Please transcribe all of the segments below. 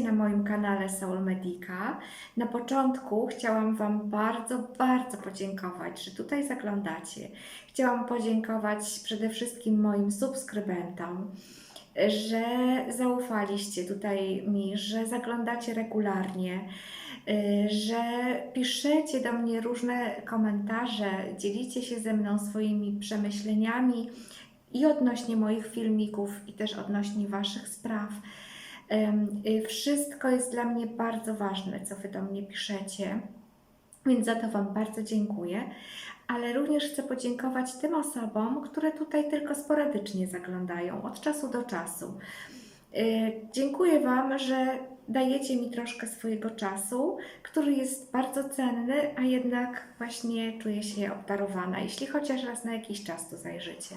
Na moim kanale Soul Medica. Na początku chciałam Wam bardzo, bardzo podziękować, że tutaj zaglądacie. Chciałam podziękować przede wszystkim moim subskrybentom, że zaufaliście tutaj mi, że zaglądacie regularnie, y, że piszecie do mnie różne komentarze, dzielicie się ze mną swoimi przemyśleniami i odnośnie moich filmików, i też odnośnie Waszych spraw. Y, Wszystko jest dla mnie bardzo ważne, co Wy do mnie piszecie, więc za to Wam bardzo dziękuję. Ale również chcę podziękować tym osobom, które tutaj tylko sporadycznie zaglądają od czasu do czasu. Y, Dziękuję Wam, że dajecie mi troszkę swojego czasu, który jest bardzo cenny, a jednak właśnie czuję się obdarowana, jeśli chociaż raz na jakiś czas tu zajrzycie.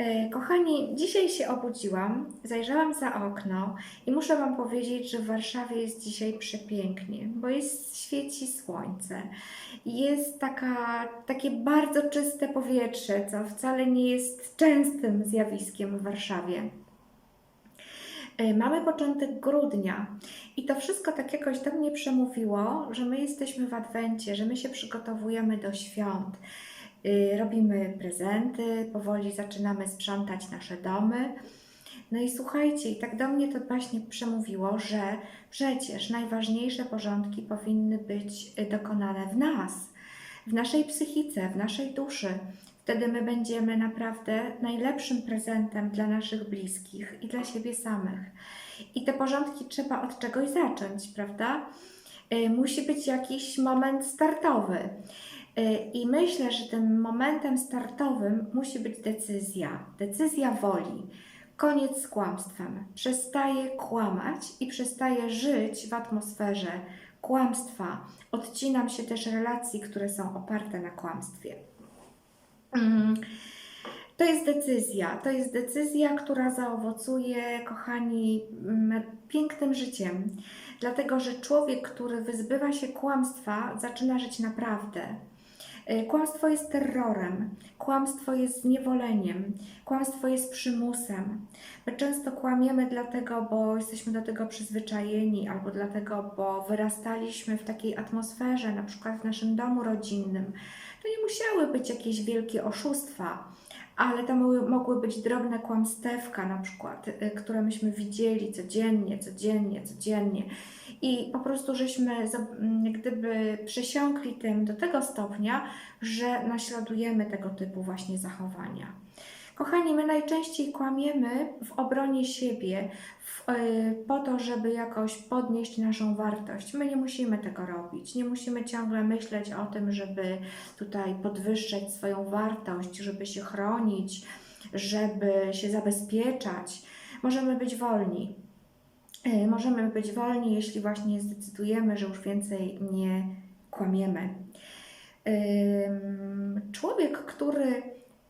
E, Kochani, dzisiaj się obudziłam, zajrzałam za okno i muszę Wam powiedzieć, że w Warszawie jest dzisiaj przepięknie, bo jest świeci słońce. Jest taka, takie bardzo czyste powietrze, co wcale nie jest częstym zjawiskiem w Warszawie. E, Mamy początek grudnia i to wszystko tak jakoś do mnie przemówiło, że my jesteśmy w Adwencie, że my się przygotowujemy do świąt. Y, Robimy prezenty, powoli zaczynamy sprzątać nasze domy. No i słuchajcie, i tak do mnie to właśnie przemówiło, że przecież najważniejsze porządki powinny być y, dokonane w nas, w naszej psychice, w naszej duszy. Wtedy my będziemy naprawdę najlepszym prezentem dla naszych bliskich i dla siebie samych. I te porządki trzeba od czegoś zacząć, prawda? Y, Musi być jakiś moment startowy. Y, I myślę, że tym momentem startowym musi być decyzja, decyzja woli. Koniec z kłamstwem. Przestaję kłamać i przestaję żyć w atmosferze kłamstwa. Odcinam się też relacji, które są oparte na kłamstwie. Mm, To jest decyzja. To jest decyzja, która zaowocuje, kochani, mm, pięknym życiem. Dlatego, że człowiek, który wyzbywa się kłamstwa, zaczyna żyć naprawdę. Y, Kłamstwo jest terrorem, kłamstwo jest zniewoleniem, kłamstwo jest przymusem. My często kłamiemy dlatego, bo jesteśmy do tego przyzwyczajeni, albo dlatego, bo wyrastaliśmy w takiej atmosferze, na przykład w naszym domu rodzinnym. To nie musiały być jakieś wielkie oszustwa, ale to mogły, być drobne kłamstewka, na przykład, y, które myśmy widzieli codziennie, codziennie, codziennie. I po prostu żeśmy gdyby przesiąkli tym do tego stopnia, że naśladujemy tego typu właśnie zachowania. Kochani, my najczęściej kłamiemy w obronie siebie, w, y, po to, żeby jakoś podnieść naszą wartość. My nie musimy tego robić. Nie musimy ciągle myśleć o tym, żeby tutaj podwyższać swoją wartość, żeby się chronić, żeby się zabezpieczać. Możemy być wolni. Y, Możemy być wolni, jeśli właśnie zdecydujemy, że już więcej nie kłamiemy. Człowiek, który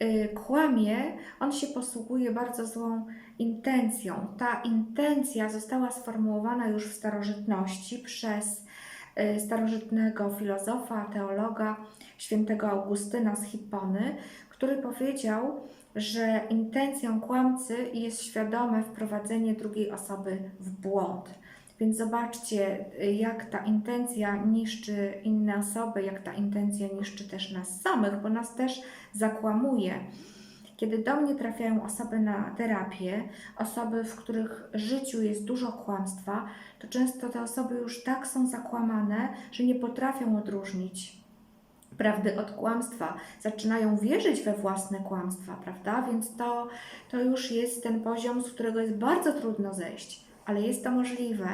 y, kłamie, on się posługuje bardzo złą intencją. Ta intencja została sformułowana już w starożytności przez starożytnego filozofa, teologa, świętego Augustyna z Hippony, który powiedział, że intencją kłamcy jest świadome wprowadzenie drugiej osoby w błąd. Więc zobaczcie, y, jak ta intencja niszczy inne osoby, jak ta intencja niszczy też nas samych, bo nas też zakłamuje. Kiedy do mnie trafiają osoby na terapię, osoby, w których życiu jest dużo kłamstwa, to często te osoby już tak są zakłamane, że nie potrafią odróżnić prawdy od kłamstwa, zaczynają wierzyć we własne kłamstwa, prawda? Więc to, to już jest ten poziom, z którego jest bardzo trudno zejść, ale jest to możliwe.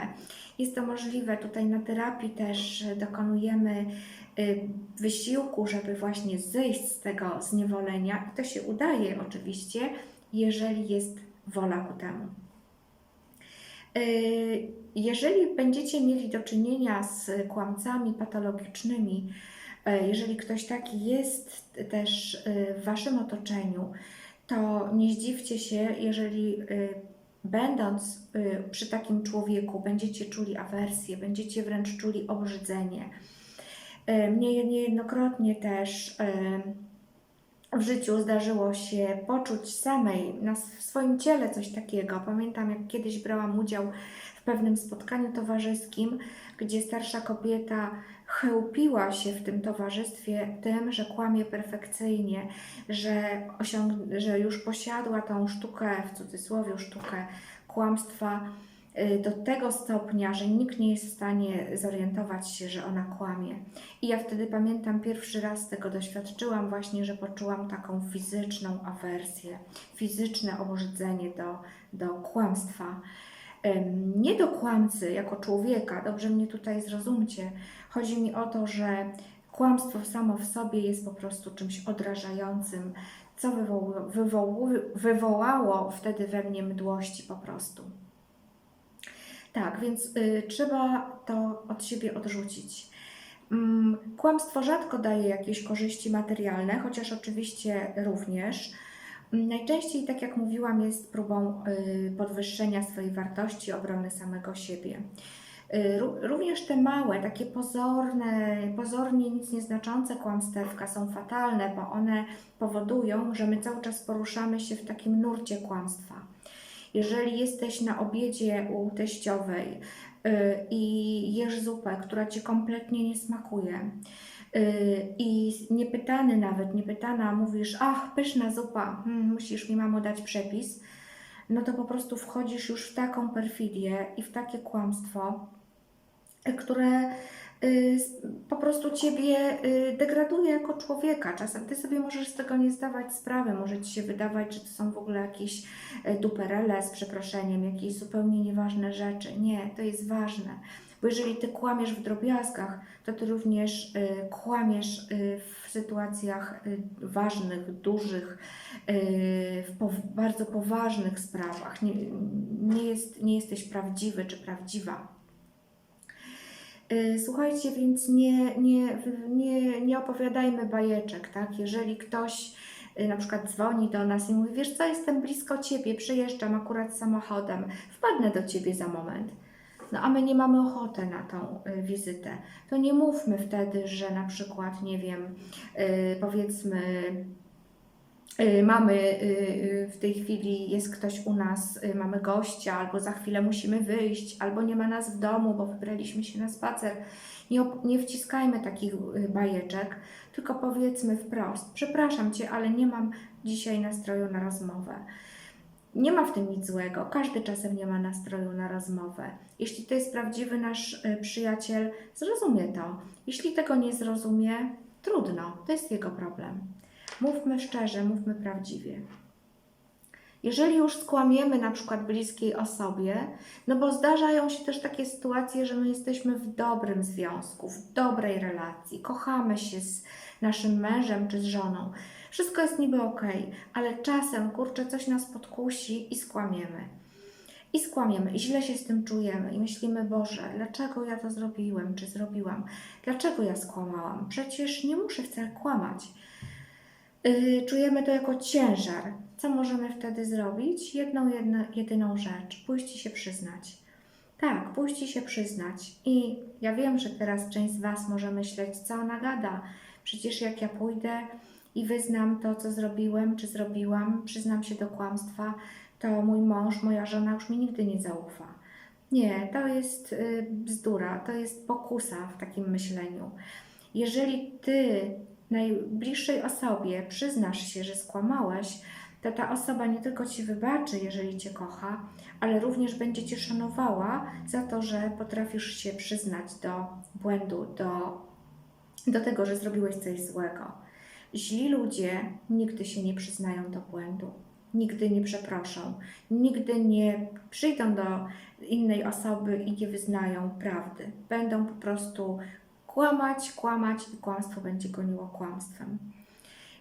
Jest to możliwe. Tutaj na terapii też dokonujemy wysiłku, żeby właśnie zejść z tego zniewolenia. I to się udaje oczywiście, jeżeli jest wola ku temu. Y, Jeżeli będziecie mieli do czynienia z kłamcami patologicznymi, e, jeżeli ktoś taki jest też y, w Waszym otoczeniu, to nie zdziwcie się, jeżeli y, będąc y, przy takim człowieku będziecie czuli awersję, będziecie wręcz czuli obrzydzenie. Y, Mnie niejednokrotnie też y, w życiu zdarzyło się poczuć samej na, w swoim ciele coś takiego. Pamiętam, jak kiedyś brałam udział w pewnym spotkaniu towarzyskim, gdzie starsza kobieta chełpiła się w tym towarzystwie tym, że kłamie perfekcyjnie, że, osiąg- że już posiadła tą sztukę, w cudzysłowie sztukę kłamstwa do tego stopnia, że nikt nie jest w stanie zorientować się, że ona kłamie. I ja wtedy pamiętam, pierwszy raz tego doświadczyłam, właśnie, że poczułam taką fizyczną awersję, fizyczne obrzydzenie do, do kłamstwa. Nie do kłamcy jako człowieka, dobrze mnie tutaj zrozumcie. Chodzi mi o to, że kłamstwo samo w sobie jest po prostu czymś odrażającym, co wywoł- wywoł- wywołało wtedy we mnie mdłości po prostu. Tak, więc y, trzeba to od siebie odrzucić. Mm, Kłamstwo rzadko daje jakieś korzyści materialne, chociaż oczywiście również. Mm, Najczęściej, tak jak mówiłam, jest próbą y, podwyższenia swojej wartości, obrony samego siebie. Y, ró- Również te małe, takie pozorne, pozornie nic nieznaczące kłamstewka są fatalne, bo one powodują, że my cały czas poruszamy się w takim nurcie kłamstwa. Jeżeli jesteś na obiedzie u teściowej y, i jesz zupę, która ci kompletnie nie smakuje, y, i niepytany nawet, niepytana mówisz, ach, pyszna zupa, hmm, musisz mi mamo dać przepis, no to po prostu wchodzisz już w taką perfidię i w takie kłamstwo, które y, po prostu ciebie y, degraduje jako człowieka. Czasem ty sobie możesz z tego nie zdawać sprawy, może ci się wydawać, że to są w ogóle jakieś y, duperele z przeproszeniem, jakieś zupełnie nieważne rzeczy. Nie, to jest ważne. Bo jeżeli ty kłamiesz w drobiazgach, to ty również y, kłamiesz w sytuacjach ważnych, dużych, w bardzo poważnych sprawach. Nie, nie, jest, nie jesteś prawdziwy czy prawdziwa. Y, Słuchajcie, więc nie, nie, nie, nie opowiadajmy bajeczek, tak? Jeżeli ktoś y, na przykład dzwoni do nas i mówi, wiesz co, jestem blisko Ciebie, przyjeżdżam akurat samochodem, wpadnę do Ciebie za moment. No a my nie mamy ochoty na tą y, wizytę. To nie mówmy wtedy, że na przykład, nie wiem, powiedzmy, mamy y, y, w tej chwili, jest ktoś u nas, y, mamy gościa, albo za chwilę musimy wyjść, albo nie ma nas w domu, bo wybraliśmy się na spacer. Nie, nie wciskajmy takich y, bajeczek, tylko powiedzmy wprost: Przepraszam cię, ale nie mam dzisiaj nastroju na rozmowę. Nie ma w tym nic złego. Każdy czasem nie ma nastroju na rozmowę. Jeśli to jest prawdziwy nasz y, przyjaciel, zrozumie to. Jeśli tego nie zrozumie, trudno, to jest jego problem. Mówmy szczerze, mówmy prawdziwie. Jeżeli już skłamiemy na przykład bliskiej osobie, no bo zdarzają się też takie sytuacje, że my jesteśmy w dobrym związku, w dobrej relacji, kochamy się z naszym mężem czy z żoną. Wszystko jest niby ok, ale czasem, kurczę, coś nas podkusi i skłamiemy. I skłamiemy, i źle się z tym czujemy, i myślimy, Boże, dlaczego ja to zrobiłem, czy zrobiłam? Dlaczego ja skłamałam? Przecież nie muszę wcale kłamać. Yy, czujemy to jako ciężar. Co możemy wtedy zrobić? Jedną, jedno, jedyną rzecz: pójść i się przyznać. Tak, pójść i się przyznać. I ja wiem, że teraz część z Was może myśleć, co ona gada. Przecież jak ja pójdę i wyznam to, co zrobiłem, czy zrobiłam, przyznam się do kłamstwa, to mój mąż, moja żona już mi nigdy nie zaufa. Nie, to jest y, bzdura, to jest pokusa w takim myśleniu. Jeżeli ty najbliższej osobie przyznasz się, że skłamałeś, to ta osoba nie tylko ci wybaczy, jeżeli cię kocha, ale również będzie cię szanowała za to, że potrafisz się przyznać do błędu, do, do tego, że zrobiłeś coś złego. Źli ludzie nigdy się nie przyznają do błędu, nigdy nie przeproszą, nigdy nie przyjdą do innej osoby i nie wyznają prawdy. Będą po prostu kłamać, kłamać i kłamstwo będzie goniło kłamstwem.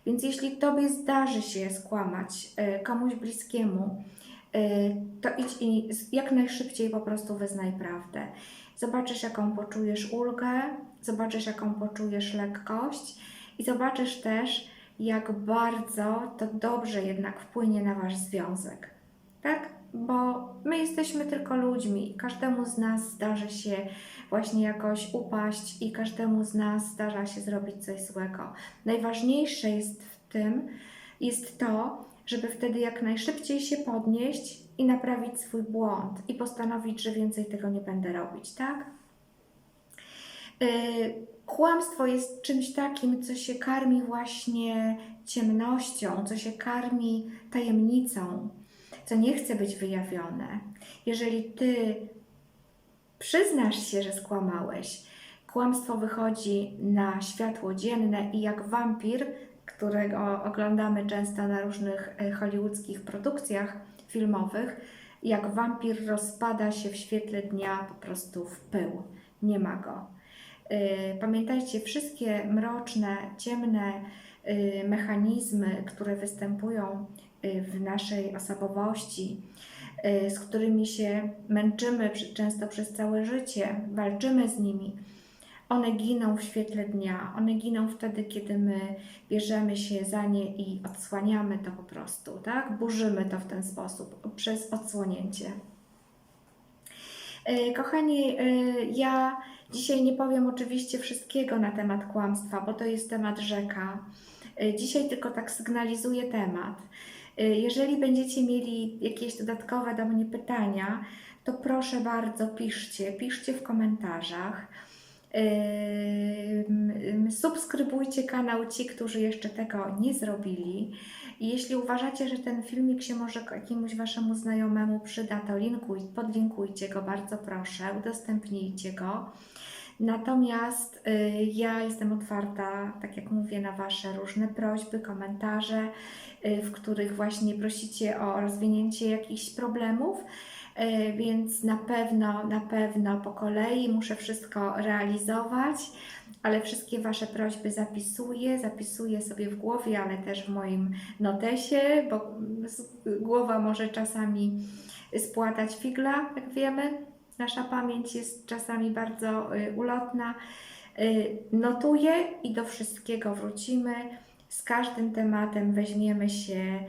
Więc jeśli Tobie zdarzy się skłamać y, komuś bliskiemu, y, to idź i jak najszybciej po prostu wyznaj prawdę. Zobaczysz, jaką poczujesz ulgę, zobaczysz, jaką poczujesz lekkość i zobaczysz też, jak bardzo to dobrze jednak wpłynie na Wasz związek. Tak? Bo my jesteśmy tylko ludźmi i każdemu z nas zdarzy się właśnie jakoś upaść i każdemu z nas zdarza się zrobić coś złego. Najważniejsze jest w tym jest to, żeby wtedy jak najszybciej się podnieść i naprawić swój błąd i postanowić, że więcej tego nie będę robić, tak? Yy, Kłamstwo jest czymś takim, co się karmi właśnie ciemnością, co się karmi tajemnicą, co nie chce być wyjawione. Jeżeli ty przyznasz się, że skłamałeś, kłamstwo wychodzi na światło dzienne i jak wampir, którego oglądamy często na różnych e, hollywoodzkich produkcjach filmowych, jak wampir rozpada się w świetle dnia po prostu w pył. Nie ma go. Y, Pamiętajcie, wszystkie mroczne, ciemne mechanizmy, które występują y, w naszej osobowości, y, z którymi się męczymy często przez całe życie, walczymy z nimi, one giną w świetle dnia. One giną wtedy, kiedy my bierzemy się za nie i odsłaniamy to po prostu, tak? Burzymy to w ten sposób, przez odsłonięcie. Kochani, ja dzisiaj nie powiem oczywiście wszystkiego na temat kłamstwa, bo to jest temat rzeka. E, Dzisiaj tylko tak sygnalizuję temat. E, Jeżeli będziecie mieli jakieś dodatkowe do mnie pytania, to proszę bardzo piszcie, piszcie w komentarzach. Ym, Subskrybujcie kanał ci, którzy jeszcze tego nie zrobili. Jeśli uważacie, że ten filmik się może jakiemuś waszemu znajomemu przyda, to linkuj, podlinkujcie go, bardzo proszę, udostępnijcie go. Natomiast y, ja jestem otwarta, tak jak mówię, na Wasze różne prośby, komentarze, y, w których właśnie prosicie o rozwinięcie jakichś problemów. Y, Więc na pewno, na pewno po kolei muszę wszystko realizować, ale wszystkie Wasze prośby zapisuję, zapisuję sobie w głowie, ale też w moim notesie, bo głowa może czasami spłatać figla, jak wiemy. Nasza pamięć jest czasami bardzo y, ulotna. Y, notuję i do wszystkiego wrócimy. Z każdym tematem weźmiemy się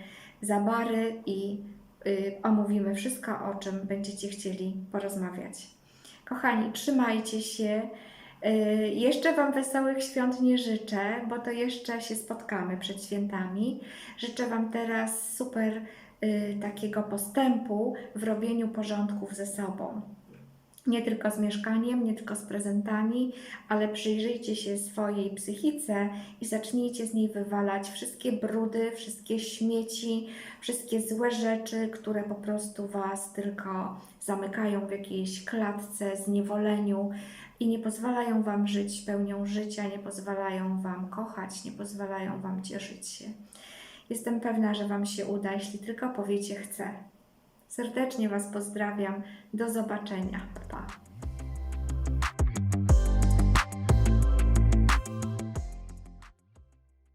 za bary i y, omówimy wszystko, o czym będziecie chcieli porozmawiać. Kochani, trzymajcie się. Jeszcze Wam wesołych świąt nie życzę, bo to jeszcze się spotkamy przed świętami. Życzę Wam teraz super takiego postępu w robieniu porządków ze sobą. Nie tylko z mieszkaniem, nie tylko z prezentami, ale przyjrzyjcie się swojej psychice i zacznijcie z niej wywalać wszystkie brudy, wszystkie śmieci, wszystkie złe rzeczy, które po prostu Was tylko zamykają w jakiejś klatce, zniewoleniu i nie pozwalają Wam żyć pełnią życia, nie pozwalają Wam kochać, nie pozwalają Wam cieszyć się. Jestem pewna, że Wam się uda, jeśli tylko powiecie chcę. Serdecznie Was pozdrawiam. Do zobaczenia. Pa.